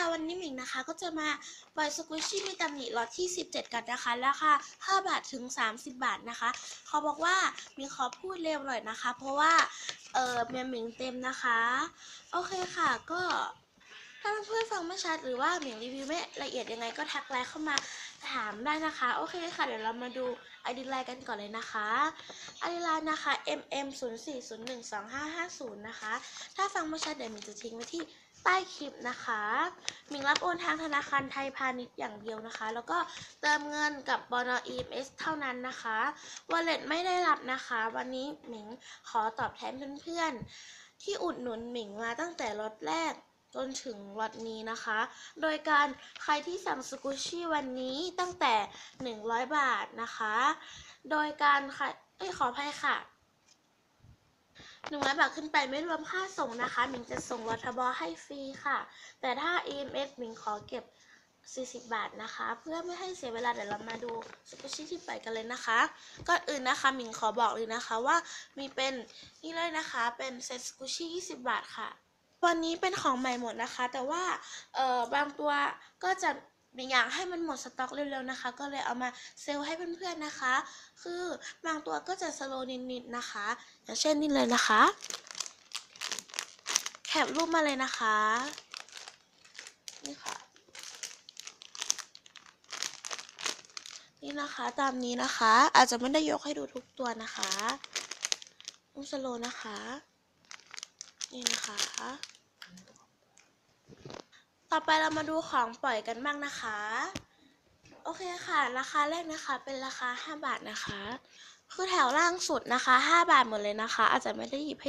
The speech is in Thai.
่ะวันนี้หมิงนะคะก็จะมาปล่อยสกุชชี่มีตำหนิล็อตที่ 17 กันนะคะ ราคา 5 บาทถึง 30 บาทนะคะ เขาบอกว่ามิงขอพูดเร็วหน่อยนะคะ เพราะว่าเออเมียหมิงเต็มนะคะ โอเคค่ะก็ถ้าเพื่อนฟังไม่ชัดหรือว่าหมิงรีวิวไม่ละเอียดยังไงก็ทักไลน์เข้ามาถามได้นะคะ โอเคค่ะ เดี๋ยวเรามาดูไอดีไลน์กันก่อนเลยนะคะไอดีไลน์นะคะ mm 0 4 0 1 2 5 5 0นะคะ ถ้าฟังไม่ชัดเดี๋ยวหมิงจะทิ้งไว้ที่ ใต้คลิปนะคะมิงรับโอนทางธนาคารไทยพาณิชย์อย่างเดียวนะคะ แล้วก็เติมเงินกับบน EMS เท่านั้นนะคะ Wallet ไม่ได้รับนะคะ วันนี้หมิงขอตอบแทนเพื่อนๆ ที่อุดหนุนหมิงมาตั้งแต่ล็อตแรกจนถึงล็อตนี้นะคะ โดยการใครที่สั่งสกุชชี่วันนี้ตั้งแต่ 100 บาทนะคะ โดยการใค่ะเอ้ยขออภัยค่ะ 100บาทขึ้นไปไม่รวมค่าส่งนะคะ หมิงจะส่งวทบให้ฟรีค่ะ แต่ถ้า EMS หมิงขอเก็บ 40 บาทนะคะ เพื่อไม่ให้เสียเวลาเดี๋ยวเรามาดูสกุชชี่ที่ไปกันเลยนะคะ ก่อนอื่นนะคะหมิงขอบอกเลยนะคะว่ามีเป็นนี่เลยนะคะเป็นเซตสกุชชี่20 บาทค่ะ วันนี้เป็นของใหม่หมดนะคะ แต่ว่าเอ่อบางตัวก็จะ อยากให้มันหมดสต็อกเร็วๆนะคะ ก็เลยเอามาเซลล์ให้เพื่อนๆนะคะ คือบางตัวก็จะสโลนิดๆนะคะ อย่างเช่นนี่เลยนะคะ แคปรูปมาเลยนะคะ นี่ค่ะ นี่นะคะตามนี้นะคะ อาจจะไม่ได้ยกให้ดูทุกตัวนะคะต้องสโลนะคะ นี่นะคะ ต่อไปเรามาดูของปล่อยกันบ้างนะคะ โอเคค่ะ ราคาแรกนะคะ เป็นราคา 5 บาทนะคะ คือแถวล่างสุดนะคะ 5 บาทหมดเลยนะคะ อาจจะไม่ได้หยิบให้